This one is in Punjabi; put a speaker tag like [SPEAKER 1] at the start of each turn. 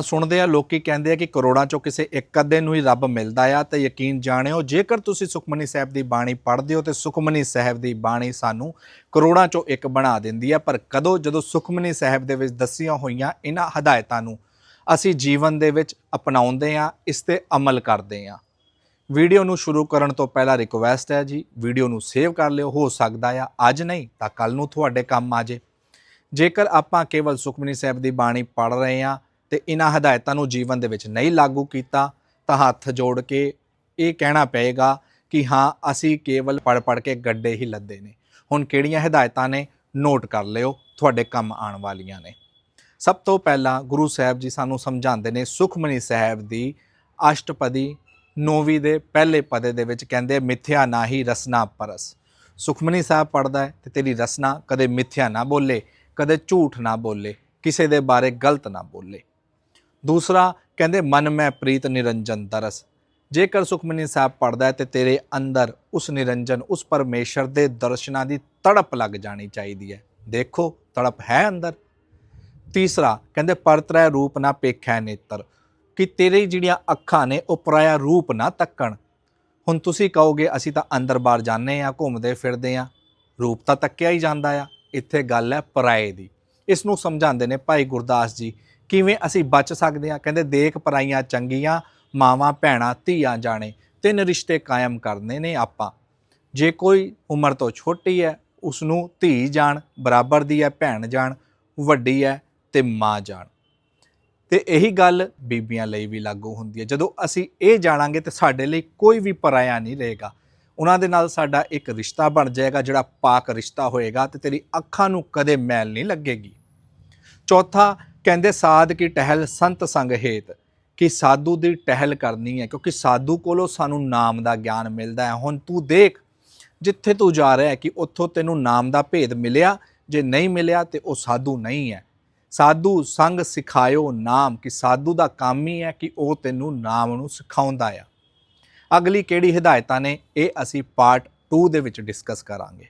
[SPEAKER 1] ਸੁਣਦੇ ਆ, ਲੋਕੀ ਕਹਿੰਦੇ ਆ ਕਿ ਕਰੋੜਾਂ ਚੋਂ ਕਿਸੇ ਇੱਕ ਅੱਧੇ ਨੂੰ ਹੀ ਰੱਬ ਮਿਲਦਾ ਆ ਤੇ ਯਕੀਨ ਜਾਣਿਓ, ਜੇਕਰ ਤੁਸੀਂ ਸੁਖਮਨੀ ਸਾਹਿਬ ਦੀ ਬਾਣੀ ਪੜ੍ਹਦੇ ਹੋ ਤੇ ਸੁਖਮਨੀ ਸਾਹਿਬ ਦੀ ਬਾਣੀ ਸਾਨੂੰ ਕਰੋੜਾਂ ਚੋਂ ਇੱਕ ਬਣਾ ਦਿੰਦੀ ਆ, ਪਰ ਕਦੋਂ ਜਦੋਂ ਸੁਖਮਨੀ ਸਾਹਿਬ ਦੇ ਵਿੱਚ ਦੱਸੀਆਂ ਹੋਈਆਂ ਇਹਨਾਂ ਹਦਾਇਤਾਂ ਨੂੰ ਅਸੀਂ ਜੀਵਨ ਦੇ ਵਿੱਚ ਅਪਣਾਉਂਦੇ ਆ, ਇਸ ਤੇ ਅਮਲ ਕਰਦੇ ਆ। ਵੀਡੀਓ ਨੂੰ ਸ਼ੁਰੂ ਕਰਨ ਤੋਂ ਪਹਿਲਾਂ ਰਿਕੁਐਸਟ ਹੈ ਜੀ, ਵੀਡੀਓ ਨੂੰ ਸੇਵ ਕਰ ਲਿਓ, ਹੋ ਸਕਦਾ ਆ, ਅੱਜ ਨਹੀਂ ਤਾਂ ਕੱਲ ਨੂੰ ਤੁਹਾਡੇ ਕੰਮ ਆ ਜੇ। ਜੇਕਰ ਆਪਾਂ ਕੇਵਲ ਸੁਖਮਨੀ ਸਾਹਿਬ ਦੀ ਬਾਣੀ ਪੜ੍ਹ ਰਹੇ ਹਾਂ ਤੇ ਇਹਨਾਂ ਹਦਾਇਤਾਂ ਨੂੰ ਜੀਵਨ ਦੇ ਵਿੱਚ ਨਹੀਂ ਲਾਗੂ ਕੀਤਾ ਤਾਂ ਹੱਥ ਜੋੜ ਕੇ ਇਹ ਕਹਿਣਾ ਪਏਗਾ ਕਿ ਹਾਂ, ਅਸੀਂ ਕੇਵਲ ਪੜ੍ਹ ਪੜ੍ਹ ਕੇ ਗੱਡੇ ਹੀ ਲੱਦੇ ਨੇ। ਹੁਣ ਕਿਹੜੀਆਂ ਹਦਾਇਤਾਂ ਨੇ? ਨੋਟ ਕਰ ਲਿਓ, ਤੁਹਾਡੇ ਕੰਮ ਆਉਣ ਵਾਲੀਆਂ ਨੇ। ਸਭ ਤੋਂ ਪਹਿਲਾਂ ਗੁਰੂ ਸਾਹਿਬ ਜੀ ਸਾਨੂੰ ਸਮਝਾਉਂਦੇ ਨੇ, ਸੁਖਮਨੀ ਸਾਹਿਬ ਦੀ ਅਸ਼ਟਪਦੀ ਨੌਵੀਂ ਦੇ ਪਹਿਲੇ ਪਦੇ ਦੇ ਵਿੱਚ ਕਹਿੰਦੇ, ਮਿੱਥਿਆ ਨਾਹੀ ਰਸਨਾ ਪਰਸ। ਸੁਖਮਨੀ ਸਾਹਿਬ ਪੜਦਾ ਹੈ, ਤੇ ਤੇਰੀ ਰਸਨਾ ਕਦੇ ਮਿੱਥਿਆ ਨਾ ਬੋਲੇ, ਕਦੇ ਝੂਠ ਨਾ ਬੋਲੇ, ਕਿਸੇ ਦੇ ਬਾਰੇ ਗਲਤ ਨਾ ਬੋਲੇ। ਦੂਸਰਾ ਕਹਿੰਦੇ, ਮਨ ਮੈਂ ਪ੍ਰੀਤ ਨਿਰੰਜਨ ਦਰਸ ਜੇਕਰ ਸੁਖਮਨੀ ਸਾਹਿਬ ਪੜਦਾ ਹੈ ਤੇ ਤੇਰੇ ਅੰਦਰ ਉਸ ਨਿਰੰਜਨ, ਉਸ ਪਰਮੇਸ਼ਰ ਦੇ ਦਰਸ਼ਨਾਂ ਦੀ ਤੜਪ ਲੱਗ ਜਾਣੀ ਚਾਹੀਦੀ ਹੈ। ਦੇਖੋ, ਤੜਪ ਹੈ ਅੰਦਰ। ਤੀਸਰਾ ਕਹਿੰਦੇ ਪਰਤਰੈ ਰੂਪ ਨਾ ਪੇਖੈ ਨੇਤਰ। ਕਿ ਤੇਰੇ ਜਿਹੜੀਆਂ ਅੱਖਾਂ ਨੇ, ਉਹ ਪਰਾਇਆ ਰੂਪ ਨਾ ਤੱਕਣ। ਹੁਣ ਤੁਸੀਂ ਕਹੋਗੇ, ਅਸੀਂ ਤਾਂ ਅੰਦਰ ਬਾਹਰ ਜਾਂਦੇ ਆ ਘੁੰਮਦੇ ਫਿਰਦੇ ਆ ਰੂਪ ਤਾਂ ਤੱਕਿਆ ਹੀ ਜਾਂਦਾ ਆ। ਇੱਥੇ ਗੱਲ ਹੈ ਪਰਾਏ ਦੀ। ਇਸ ਨੂੰ ਸਮਝਾਉਂਦੇ ਨੇ, ਭਾਈ ਗੁਰਦਾਸ ਜੀ, ਕਿਵੇਂ ਅਸੀਂ ਬਚ ਸਕਦੇ ਹਾਂ? ਕਹਿੰਦੇ, ਦੇਖ ਪਰਾਈਆਂ ਚੰਗੀਆਂ, ਮਾਵਾਂ, ਭੈਣਾਂ, ਧੀਆਂ ਜਾਣੇ, ਤਿੰਨ ਰਿਸ਼ਤੇ ਕਾਇਮ ਕਰਨੇ ਨੇ ਆਪਾਂ। ਜੇ ਕੋਈ ਉਮਰ ਤੋਂ ਛੋਟੀ ਹੈ ਉਸ ਨੂੰ ਧੀ ਜਾਣ, ਬਰਾਬਰ ਦੀ ਹੈ, ਭੈਣ ਜਾਣ, ਵੱਡੀ ਹੈ ਤੇ ਮਾਂ ਜਾਣ। ਤੇ ਇਹੀ ਗੱਲ ਬੀਬੀਆਂ ਲਈ ਵੀ ਲਾਗੂ ਹੁੰਦੀ ਹੈ। ਜਦੋਂ ਅਸੀਂ ਇਹ ਜਾਣਾਂਗੇ ਤੇ ਸਾਡੇ ਲਈ ਕੋਈ ਵੀ ਪਰਾਇਆ ਨਹੀਂ ਰਹੇਗਾ। ਉਹਨਾਂ ਦੇ ਨਾਲ ਸਾਡਾ ਇੱਕ ਰਿਸ਼ਤਾ ਬਣ ਜਾਏਗਾ, ਜਿਹੜਾ ਪਾਕ ਰਿਸ਼ਤਾ ਹੋਏਗਾ ਤੇ ਤੇਰੀ ਅੱਖਾਂ ਨੂੰ ਕਦੇ ਮੈਲ ਨਹੀਂ ਲੱਗੇਗੀ। ਚੌਥਾ, ਕਹਿੰਦੇ ਸਾਧ ਕੀ ਟਹਿਲ ਸੰਤ ਸੰਗ ਹੇਤ, ਕਿ ਸਾਧੂ ਦੀ ਟਹਿਲ ਕਰਨੀ ਹੈ, ਕਿਉਂਕਿ ਸਾਧੂ ਕੋਲੋਂ ਸਾਨੂੰ ਨਾਮ ਦਾ ਗਿਆਨ ਮਿਲਦਾ ਹੈ। ਹੁਣ ਤੂੰ ਦੇਖ, ਜਿੱਥੇ ਤੂੰ ਜਾ ਰਿਹਾ ਹੈ ਕਿ ਉੱਥੋਂ ਤੈਨੂੰ ਨਾਮ ਦਾ ਭੇਦ ਮਿਲਿਆ, ਜੇ ਨਹੀਂ ਮਿਲਿਆ ਤੇ ਉਹ ਸਾਧੂ ਨਹੀਂ ਹੈ। ਸਾਧੂ ਸੰਗ ਸਿਖਾਇਓ ਨਾਮ, ਕਿ ਸਾਧੂ ਦਾ ਕੰਮ ਹੀ ਹੈ ਕਿ ਉਹ ਤੈਨੂੰ ਨਾਮ ਨੂੰ ਸਿਖਾਉਂਦਾ ਆ। ਅਗਲੀ ਕਿਹੜੀ ਹਦਾਇਤਾਂ ਨੇ ਇਹ ਅਸੀਂ ਪਾਰਟ 2 ਦੇ ਵਿੱਚ ਡਿਸਕਸ ਕਰਾਂਗੇ।